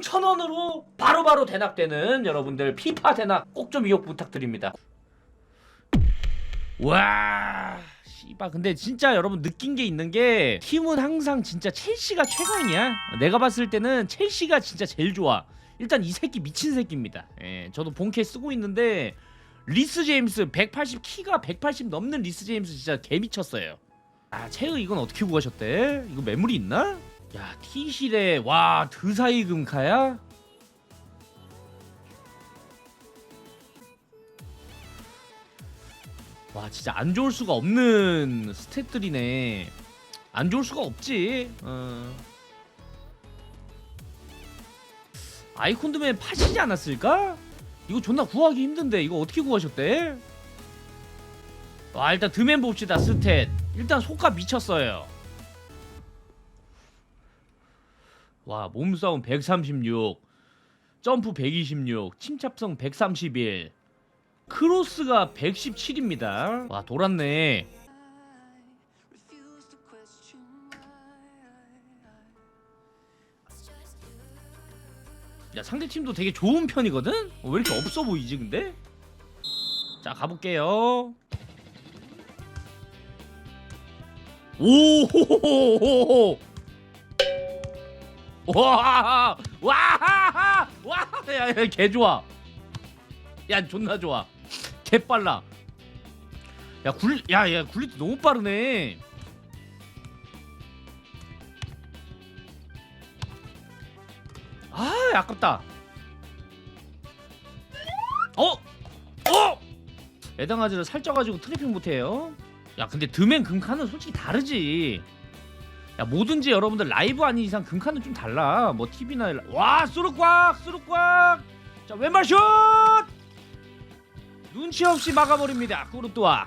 11,000원으로 바로바로 대낙되는 여러분들 피파 대낙 꼭 좀 이용 부탁드립니다. 와, 씨발 근데 진짜 여러분 느낀 게 있는 게 팀은 항상 진짜 첼시가 최강이야. 내가 봤을 때는 첼시가 진짜 제일 좋아. 일단 이 새끼 미친 새끼입니다. 예, 저도 본캐 쓰고 있는데 리스 제임스 180 키가 180 넘는 리스 제임스 진짜 개 미쳤어요. 아, 채의 이건 어떻게 구하셨대? 이거 매물이 있나? 야, 티실에 와 드사이 금카야? 와 진짜 안 좋을 수가 없는 스탯들이네. 안 좋을 수가 없지. 어. 아이콘드맨 파시지 않았을까? 이거 존나 구하기 힘든데 이거 어떻게 구하셨대? 와 일단 드맨 봅시다 스탯 일단 속값 미쳤어요 와 몸싸움 136 점프 126 침착성 131 크로스가 117입니다 와 돌았네 야 상대팀도 되게 좋은 편이거든? 어, 왜 이렇게 없어 보이지 근데? 자 가볼게요 오호호호호호 와 와 와 야 야 개 좋아. 야 존나 좋아. 개 빨라. 야 굴 야 야 굴리트 너무 빠르네. 아 아깝다. 어? 어? 에당아지를 살쪄가지고 트래핑 못해요? 야 근데 드맨 금카는 솔직히 다르지 야 뭐든지 여러분들 라이브 아닌 이상 금카는 좀 달라. 뭐 TV나 와 수룩꽉 수룩꽉 자 왼발 슛! 눈치 없이 막아버립니다. 꾸르뚜아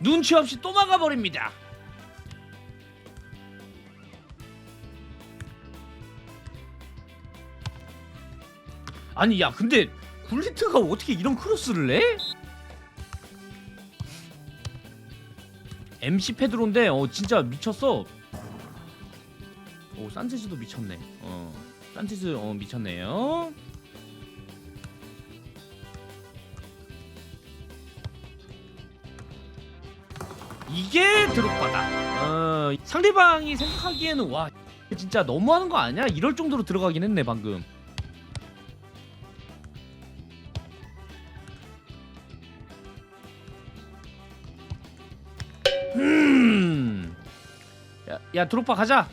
눈치 없이 또 막아버립니다. 아니 야 근데 굴리트가 어떻게 이런 크로스를 내? MC 페드로인데 어 진짜 미쳤어. 오 산체스도 미쳤네. 어 산체스 어 미쳤네요. 이게 드롭바다. 어 상대방이 생각하기에는 와 진짜 너무하는 거 아니야? 이럴 정도로 들어가긴 했네 방금. 야, 야 드롭바 가자.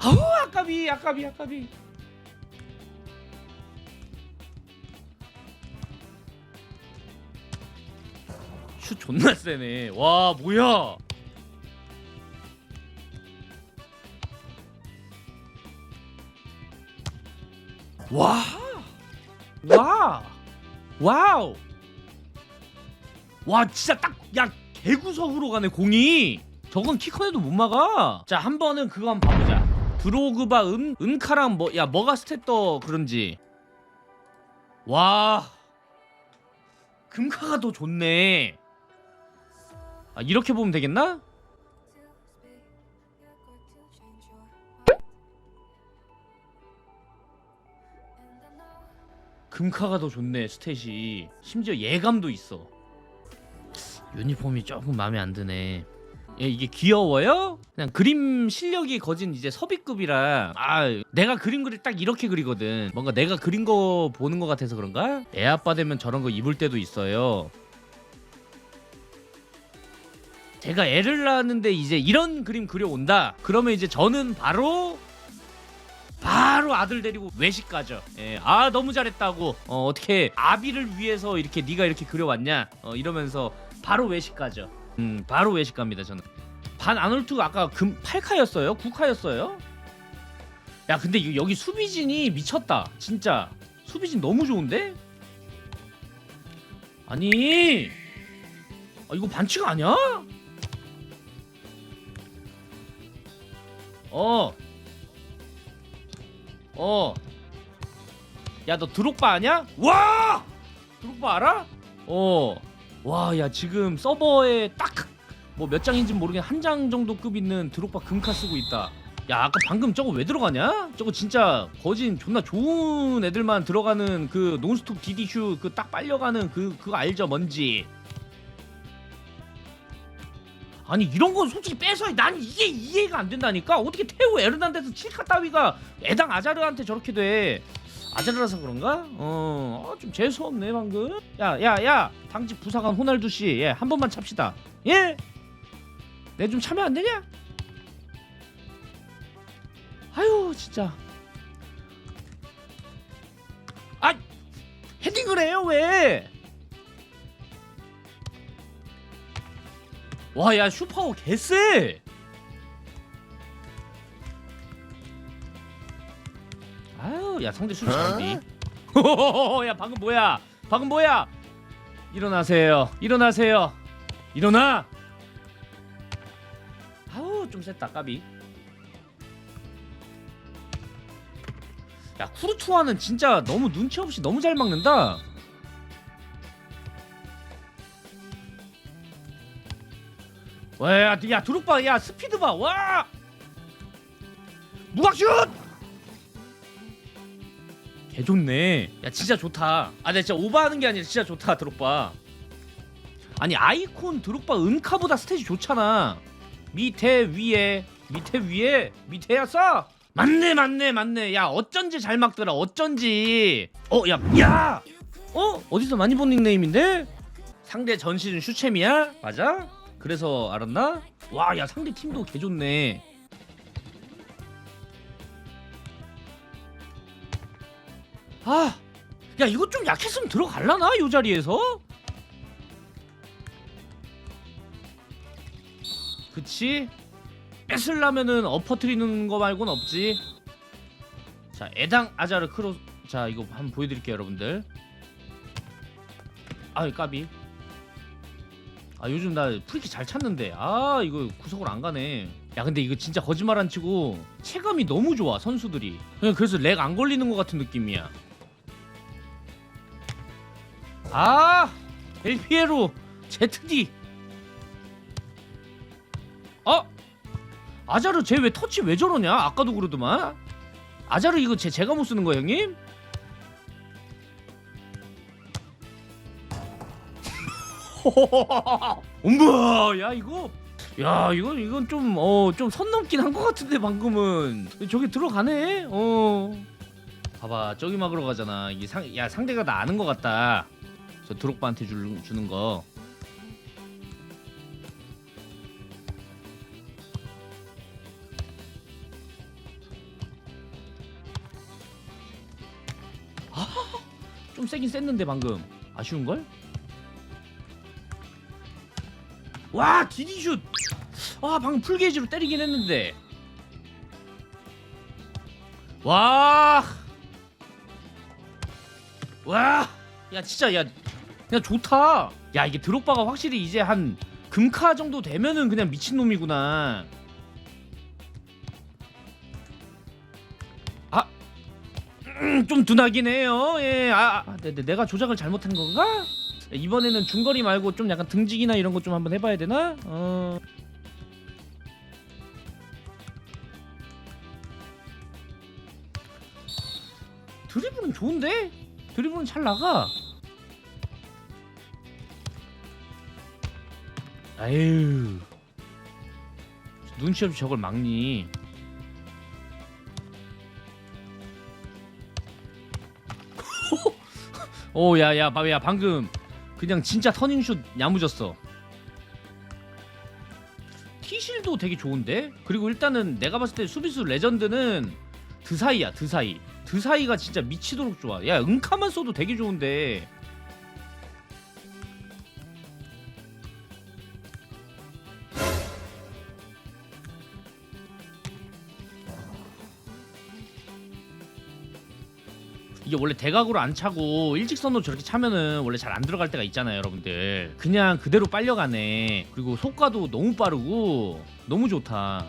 아우 아까비 아까비 아까비. 슛 존나 세네. 와 뭐야? 와. 와. 와우. 와 진짜 딱 야 개구석으로 가네 공이. 저건 키컨에도 못 막아. 자 한 번은 그거 한번 봐보자. 드로그바 은 은카랑 뭐 야 뭐가 스탯 그런지. 와. 금카가 더 좋네. 아 이렇게 보면 되겠나? 금카가 더 좋네 스탯이. 심지어 예감도 있어 유니폼이 조금 마음에 안 드네 예, 이게 귀여워요? 그냥 그림 실력이 거진 이제 섭입급이라 아 내가 그림 그릴 딱 이렇게 그리거든 뭔가 내가 그린 거 보는 거 같아서 그런가? 애 아빠 되면 저런 거 입을 때도 있어요 제가 애를 낳았는데 이제 이런 그림 그려온다 그러면 이제 저는 바로 바로 아들 데리고 외식 가죠. 예, 아 너무 잘했다고. 어, 어떻게 아비를 위해서 이렇게 네가 이렇게 그려왔냐? 어, 이러면서 바로 외식 가죠. 음, 바로 외식 갑니다 저는. 반 아놀트가 아까 금 8카였어요? 9카였어요? 야 근데 이- 여기 수비진이 미쳤다. 진짜 수비진 너무 좋은데? 아니, 아, 이거 반칙 아니야? 어. 어. 야, 너 드록바 아냐? 와! 드록바 알아? 어. 와, 야, 지금 서버에 딱 뭐 몇 장인지 모르겠 한장 정도 급 있는 드록바 금카 쓰고 있다. 야 아까 방금 저거 왜 들어가냐? 저거 진짜 거진 존나 좋은 애들만 들어가는 그 논스톱 디디슈 그 딱 빨려가는 그 그거 알죠 뭔지. 아니 이런 건 솔직히 빼서 난 이게 이해가 안 된다니까 어떻게 테오 에르난데스 칠카 따위가 애당 아자르한테 저렇게 돼 아자르라서 그런가? 어, 좀 재수 없네 방금. 야, 야, 야, 당직 부사관 호날두 씨, 예, 한 번만 찹시다. 예, 내 좀 참여 안 되냐? 아유, 진짜. 아, 헤딩을 해요 왜? 와, 야, 슈퍼워 개쎄. 야 상대 수비 잘한디. 야 방금 뭐야? 방금 뭐야? 일어나세요. 일어나세요. 일어나. 아우 좀 셌다 까비. 야 쿠르투아는 진짜 너무 눈치 없이 너무 잘 막는다. 와야 야 드롭바 야 스피드 봐 와. 무각슛! 개 좋네. 야 진짜 좋다. 아, 나 진짜 오버하는 게 아니라 진짜 좋다 드롭바. 아니 아이콘 드롭바 은카보다 스탯이 좋잖아. 밑에 위에 밑에 위에 밑에야 써. 맞네 맞네 맞네. 야 어쩐지 잘 막더라. 어쩐지. 어야 야. 어 어디서 많이 본 닉네임인데? 상대 전 시즌 슈챔이야? 맞아? 그래서 알았나? 와 야 상대 팀도 개 좋네. 아, 야 이거 좀 약했으면 들어갈라나 요 자리에서? 그치? 뺏으려면은 엎어트리는 거 말고는 없지. 자, 에당 아자르 크로. 자, 이거 한번 보여드릴게요, 여러분들. 아이 까비. 아 요즘 나 프리키 잘 찾는데 아 이거 구석으로 안 가네. 야 근데 이거 진짜 거짓말 안 치고 체감이 너무 좋아 선수들이. 그래서 렉 안 걸리는 것 같은 느낌이야. 아 엘피에로 ZD 어? 아자르 쟤 왜 터치 왜 저러냐? 아까도 그러더만. 아자르 이거 제, 제가 못 쓰는 거야 형님? 엄마 야 이거. 야 이건 이건 좀 어 좀 선 넘긴 한 것 같은데 방금은. 저기 들어가네 어. 봐봐 저기 막으러 가잖아. 이게 상 야 상대가 나 아는 것 같다 저 드록바한테 줄, 주는 거. 아, 좀 세긴 셌는데 방금. 아쉬운 걸? 와 디디슛! 아 방금 풀게이지로 때리긴 했는데. 와! 와, 야 진짜 야 그냥 좋다. 야 이게 드록바가 확실히 이제 한 금카 정도 되면은 그냥 미친 놈이구나. 아, 음, 좀 둔하긴 해요. 예, 아, 아 네, 네, 내가 조작을 잘못한 건가? 이번에는 중거리 말고 좀 약간 등지기나 이런 거 좀 한번 해봐야 되나? 어. 드리블은 좋은데? 드리블은 잘 나가. 아유. 눈치 없이 저걸 막니. 오, 야, 야, 야, 방금 그냥 진짜 터닝슛 야무졌어. 티실도 되게 좋은데? 그리고 일단은 내가 봤을 때 수비수 레전드는 드사이야, 드사이. 드사이가 진짜 미치도록 좋아. 야, 은카만 써도 되게 좋은데. 이게 원래 대각으로 안 차고 일직선으로 저렇게 차면은 원래 잘 안 들어갈 때가 있잖아요, 여러분들. 그냥 그대로 빨려가네. 그리고 속가도 너무 빠르고 너무 좋다.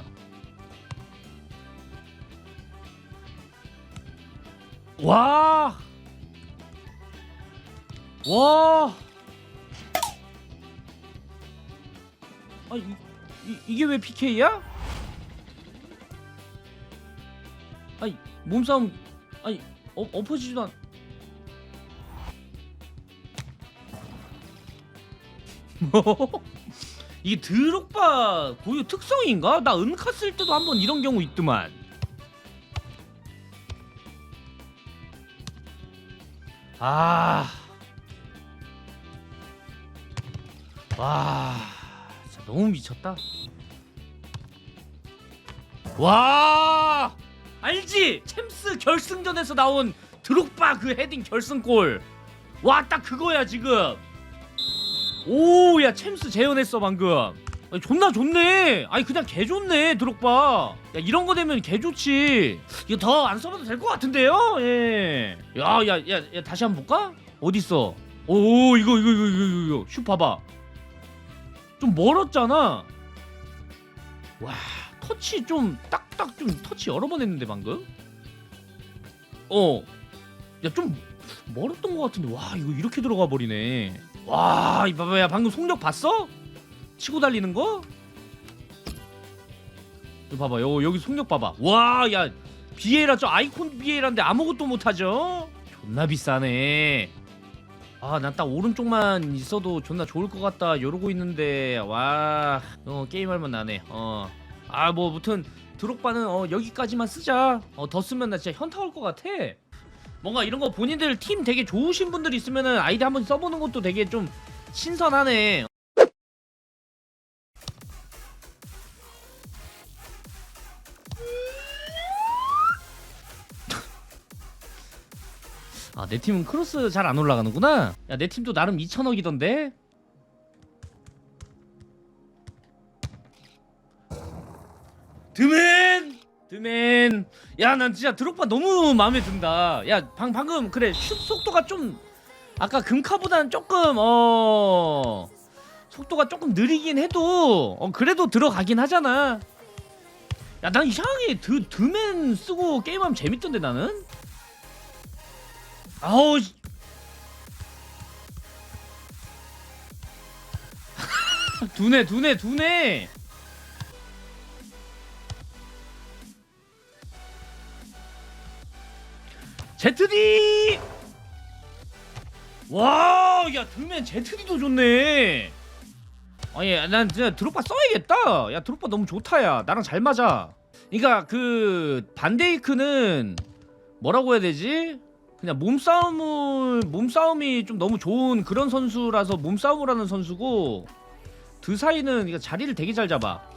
와. 와. 아 이, 이, 이게 왜 PK야? 아니 몸싸움 아니 어, 엎어지지도 않 뭐? 이게 드록바 고유 특성인가? 나 은카 쓸 때도 한번 이런 경우 있더만 아... 와... 진짜 너무 미쳤다 와... 알지? 챔스 결승전에서 나온 드록바 그 헤딩 결승골. 와 딱 그거야 지금. 오 야 챔스 재현했어 방금. 아니, 존나 좋네. 아니 그냥 개 좋네 드록바. 야 이런 거 되면 개 좋지. 이거 더 안 써봐도 될 것 같은데요? 예 야야야 야, 야, 다시 한번 볼까? 어딨어? 오 이거 이거 이거 이거 이거 슛 봐봐. 좀 멀었잖아. 와 터치 좀 딱딱 좀 터치 여러 번 했는데 방금 어 야 좀 멀었던 것 같은데 와 이거 이렇게 들어가 버리네 와, 이 봐봐, 야 방금 속력 봤어? 치고 달리는 거? 이거 봐봐, 요 여기 속력 봐봐. 와, 야 비에라 저 아이콘 비에라인데 아무것도 못하죠? 존나 비싸네. 아, 난 딱 오른쪽만 있어도 존나 좋을 것 같다. 이러고 있는데 와, 어 게임할 만 나네. 어, 아, 뭐 무튼 드록바는 어 여기까지만 쓰자. 어 더 쓰면 나 진짜 현타 올 것 같아. 뭔가 이런 거 본인들 팀 되게 좋으신 분들 있으면은 아이디 한번 써보는 것도 되게 좀 신선하네. 아, 내 팀은 크로스 잘 안 올라가는구나. 야, 내 팀도 나름 2천억이던데. 드맨! 드맨! 야, 난 진짜 드록바 너무 마음에 든다. 야, 방, 방금 그래 슛 속도가 좀 아까 금카보다는 조금 어 속도가 조금 느리긴 해도 어 그래도 들어가긴 하잖아. 야, 난 이상하게 드 드맨 쓰고 게임하면 재밌던데 나는. 아우. 씨. 두네 두네 두네. 제트디! 와, 야, 드맨 제트디도 좋네. 아니, 난 진짜 드롭바 써야겠다. 야, 드롭바 너무 좋다, 야. 나랑 잘 맞아. 그러니까 그 반데이크는 뭐라고 해야 되지? 그냥 몸싸움을 몸싸움이 좀 너무 좋은 그런 선수라서 몸싸움을 하는 선수고 드사이는 이거 자리를 되게 잘 잡아.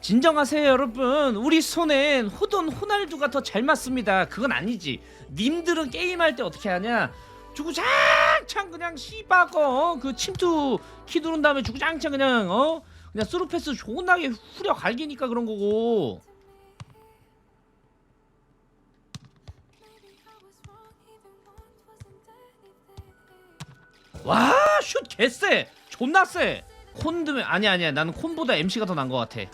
진정하세요 여러분. 우리 손엔 호돈 호날두가 더 잘 맞습니다. 그건 아니지. 님들은 게임할 때 어떻게 하냐? 주구장창 그냥 씨바거 그 침투 키 누른 다음에 주구장창 그냥 어? 그냥 스루패스 존나게 후려 갈기니까 그런 거고. 와 슛 개쎄! 존나 쎄! 콘드면 아니야 아니야. 나는 콘보다 MC가 더 나은 것 같아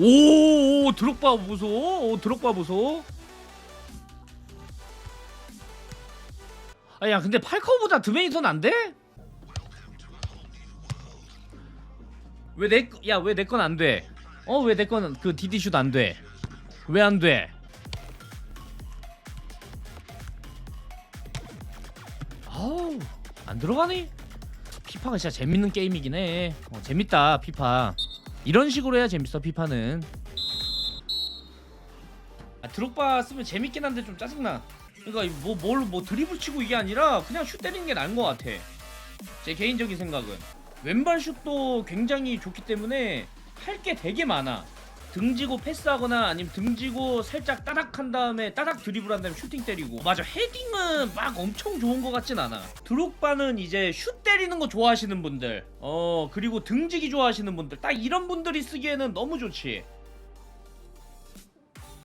오, 오 드록바 보소. 오 드록바 보소. 아야 근데 팔커보다 드메이 선 안 돼? 왜 내 야 왜 내 건 안 돼? 어 왜내 거는 그 디디슛 안 돼? 왜 안 돼? 아우 안 들어가니? 피파가 진짜 재밌는 게임이긴 해. 어, 재밌다 피파. 이런 식으로 해야 재밌어 피파는. 아, 드록바 쓰면 재밌긴 한데 좀 짜증나. 그러니까 뭐뭘뭐 드리블 치고 이게 아니라 그냥 슛 때리는 게 나은 것 같아. 제 개인적인 생각은. 왼발 슛도 굉장히 좋기 때문에 할 게 되게 많아 등지고 패스하거나 아니면 등지고 살짝 따닥 한 다음에 따닥 드리블 한 다음에 슈팅 때리고. 맞아 헤딩은 막 엄청 좋은 것 같진 않아. 드록바는 이제 슛 때리는 거 좋아하시는 분들 어 그리고 등지기 좋아하시는 분들 딱 이런 분들이 쓰기에는 너무 좋지